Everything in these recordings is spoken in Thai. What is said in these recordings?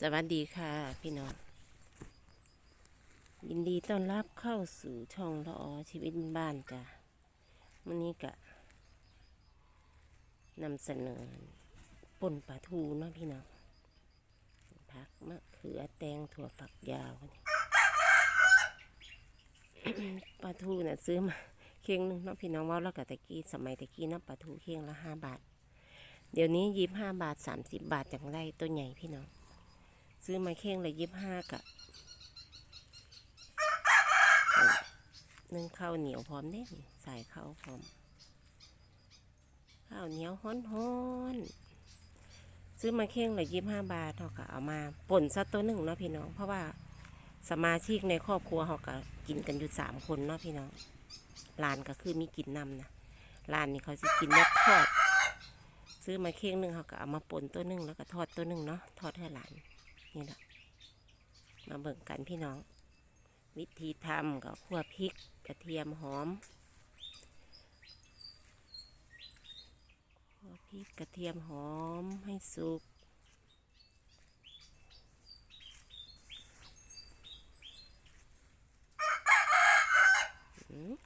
สวัสดีค่ะพี่น้อง ยินดีต้อนรับเข้าสู่ช่องละออชีวิตบ้านจ้ะวันนี้กะนำเสนอป่นปลาทูเนาะพี่น้องผักมะเขือแตงถั่วฝักยาวปลาทูน่ะซื้อมาเคียงหนึงเนาะพี่น้องว่าแล้วกับตะกี้สมัยตะกี้นะปลาทูเคียงละห้าบาท เดี๋ยวนี้ยิบห้าบาทสามสิบบาทอย่างไรตัวใหญ่พี่น้อง ซื้อมาเคียงละยิบห้ากะนึ่งข้าวเหนียวพร้อมเด้ใส่ข้าวพร้อม ข้าวเหนียวฮ้อนๆซื้อมาเคียงละยิบห้าบาทเขาก็เอามาป่นสักตัวหนึ่งเนาะพี่น้อง เพราะว่าสมาชิกในครอบครัวเขาก็กินกันอยู่สามคนเนาะพี่น้องร้านก็คือมีกินนำนะร้านนี้เขาจะกินแบบทอด ซื้อมาเคียงหนึ่งเขาก็เอามาป่นตัวหนึ่งแล้วก็ทอดตัวหนึ่งเนาะทอดให้หลาน นี่แหละมาเบิ่งกันพี่น้อง วิธีทำก็คั่วพริกกระเทียมหอมคั่วพริกกระเทียมหอมให้สุก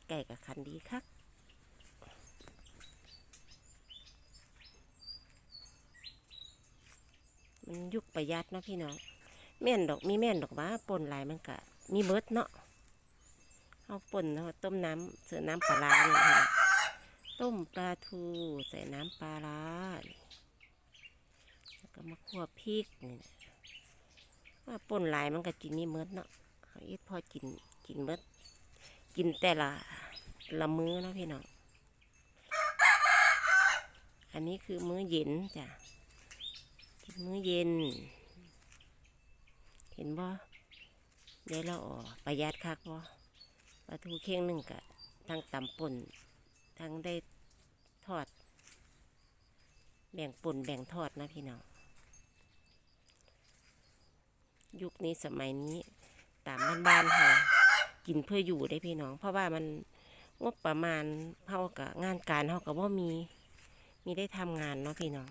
ไก่กับขันดีคัก ยุคประหยัดเนาะพี่น้องแม่นดอกมีแม่นดอกว่าป่นลายมันกะมีเบิดเนาะเอาป่นเอาต้มน้ำเสือน้ำปลาร้านี่ค่ะต้มปลาทูใส่น้ำปลาร้าแล้วก็มาคั่วพริกนี่นะว่าป่นลายมันก็กินมีเบิดเนาะเอาอีกพอกินกินเบิดกินแต่ละละมื้อเนาะพี่น้องอันนี้คือมื้อเย็นจ้ะ กินมื้อเย็น เห็นบ่ยายเราอ๋อประหยัดคักบ่ปลาทูเข่งหนึ่งกะทั้งตำป่นทั้งได้ทอด แบ่งป่นแบ่งทอดนะพี่น้องยุคนี้สมัยนี้ตามบ้านๆค่ะกินเพื่ออยู่ได้พี่น้อง เพราะว่ามันงบประมาณเท่ากับงานการเท่ากับว่ามี มีได้ทำงานเนาะพี่น้อง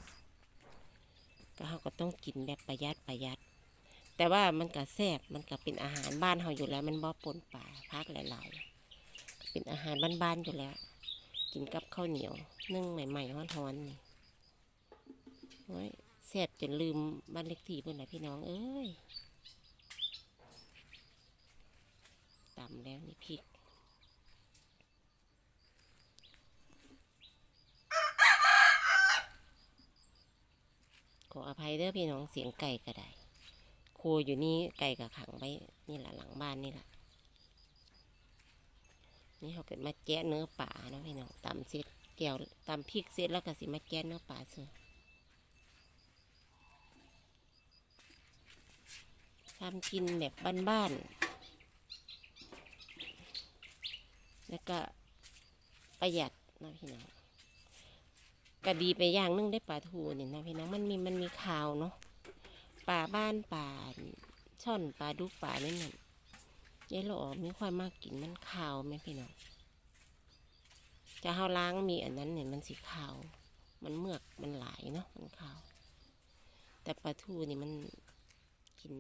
ก็เขาก็ต้องกินแบบประหยัดประหยัด แต่ว่ามันก็แซ่บมันก็เป็นอาหารบ้านเขาอยู่แล้ว มันบ่ปนป่าพักหลายๆ เป็นอาหารบ้านๆอยู่แล้ว กินกับข้าวเหนียวนึ่งใหม่ๆฮ้อนๆนี่โอ้ยแซ่บจนลืมบ้านเล็กที่เพื่อนนะพี่น้องเอ้ยตำแล้วนี่พริก ออภัยเด้อพี่น้องเสียงไก่ก็ได้โคอยู่นี่ไก่กับขังไว้นี่แหละหลังบ้านนี่แหละนี่เขาเกิดมาแจ้เนื้อป่านะพี่น้องตำเสร็จเกี่ยวตำพริกเสร็จแล้วก็สิมาแจ้เนื้อป่าเสือทำกินแบบบ้านๆแล้วก็ประหยัดนะพี่น้อง ก็ดีไปอย่างนึงได้ปลาทูเนี่ยนะพี่น้องมันมีมันมีข่าวเนาะปลาบ้านปลาช่อนปลาดุกปลาเนี่ยนั่นยายหล่อมีความมากกินมันขาวไหมพี่น้องจะเฮาล้างมีอันนั้นเนี่ยมันสีขาว มันเมือกมันหลายเนาะมันขาว แต่ปลาทูนี่มันกิน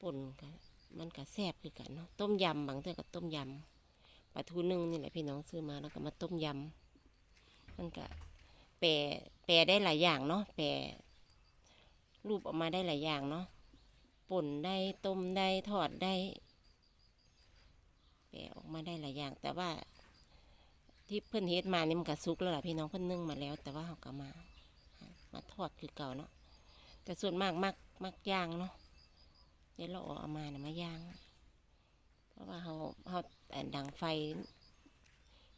ป่นกันมันก็แซ่บคือกันเนาะต้มยำบางเทื่อก็ต้มยำปลาทูนึ่งนี่แหละพี่น้องซื้อมาแล้วก็มาต้มยำ มันก็แปรแปรได้หลายอย่างเนาะแปรรูปออกมาได้หลายอย่างเนาะป่นได้ต้มได้ทอดได้แปรออกมาได้หลายอย่าง แต่ว่า ที่เพื่อนเฮ็ดมานี่มันก็สุกแล้วล่ะพี่น้องเพื่อนนึ่งมาแล้ว แต่ว่าเขาก็มา มาทอดคือเก่าเนาะแต่ส่วนมากมักมักย่างเนาะเดี๋ยวเราเอามาเนะมาย่าง เพราะว่าเขาเขาแต่ดังไฟ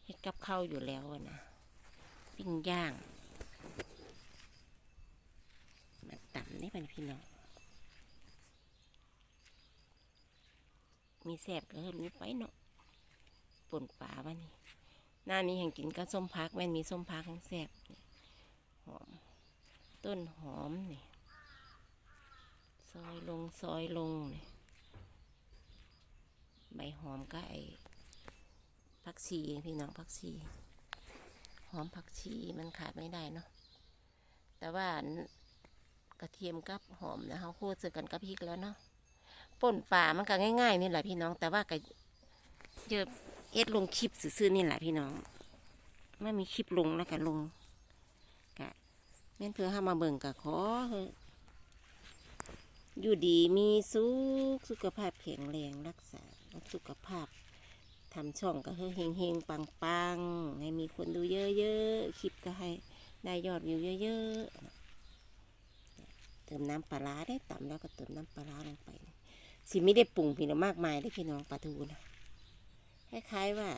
เฮ็ดกับข้าวอยู่แล้วนะ ปิ้งย่างมาต่ำนี่เป็นพี่น้อง มีแสบก็รู้ไปเนาะป่นป่าวันนี้หน้านี้แห่งกินก็ส้มพักแม่นมีส้มพักทั้งแสบหอม ต้นหอมนี่ซอยลงซอยลงนี่ใบหอมก็ไอ้ผักชีพี่น้องผักชี หอมผักชีมันขาดไม่ได้เนาะแต่ว่ากระเทียมกับหอมนะเฮาโคตรสือกันกับพริกแล้วเนาะป่นป่ามันก็ง่ายๆนี่แหละพี่น้อง แต่ว่าก็เยอะเอ็ดลงคลิปซื่อๆนี่แหละพี่น้องไม่มีคลิปลงแล้วก็ลงกะแม่นเพื่อห้ามาเบิ่งกะขออยู่ดีมีสุขสุขภาพแข็งแรงรักษาสุขภาพ ทำช่องก็เฮ้เฮงเฮงๆ ปังๆ ให้มีคนดูเยอะๆ คลิปก็ให้ได้ยอดวิวเยอะๆ เติมน้ำปลาร้าได้ต่ำแล้วก็เติมน้ำปลาร้าลงไป สิไม่ได้ปรุงพี่น้องมากมายได้พี่น้องปลาทูนะคล้ายๆว่า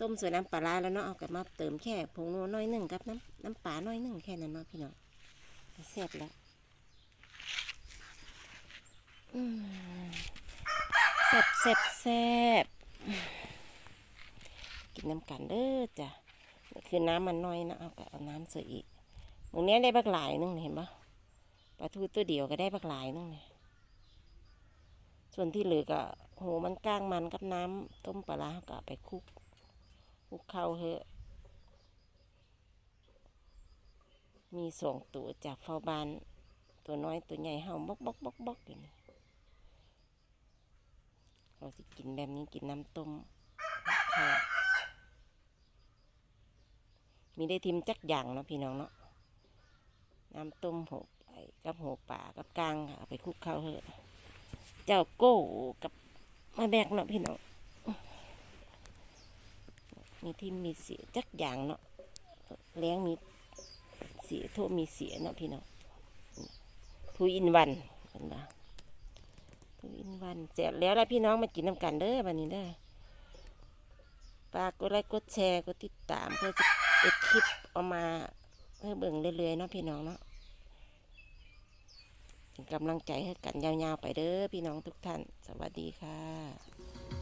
ต้มใส่น้ำปลาร้าแล้วเนาะเอากลับมาเติมแค่ผงนัวน้อยหนึ่งกับน้ำน้ำปลาน้อยหนึ่งแค่นั้นเนาะพี่น้องแซ่บแล้วอืม แซ่บแซ่บแซ่บกินน้ำกันเด้อจ้ะคือน้ำมันน้อยนะเอาเอาน้ำใส่อีกตรงนี้ได้บักหลายนึงเห็นปะปลาทูตัวเดียวก็ได้บักหลายนึงเนี่ยส่วนที่เหลือก็โหมันก้างมันกับน้ำต้มปลาก็ไปคลุกคลุกเข้าเถอะ มีสองตัวจากเฝ้าบ้าน ตัวน้อยตัวใหญ่เห่าบกบกบกบกอยู่นี่ เราสิกินแบบนี้กินน้ำต้มมีได้ทิมจักอย่างเนาะพี่น้องเนาะน้ำต้มหัวไก่กับหัวป่ากับกลางค่ะไปคุกเข้าเถอะเจ้าโก้กับมาแบกเนาะพี่น้องมีที่มีเสียจักอย่างเนาะเลี้ยงมีเสียโทษมีเสียเนาะพี่น้องทูอินวันเห็นปะ ทูอินวันเสร็จแล้วแล้วพี่น้องมากินน้ำกันเด้อวันนี้เด้อฝากกดไลค์กดแชร์กดติดตามเพื่อจะเอ็ดคลิปออกมาเพื่อเบิ่งเรื่อยๆเนาะพี่น้องเนาะเป็นกำลังใจให้กันยาวๆไปเด้อพี่น้องทุกท่าน สวัสดีค่ะ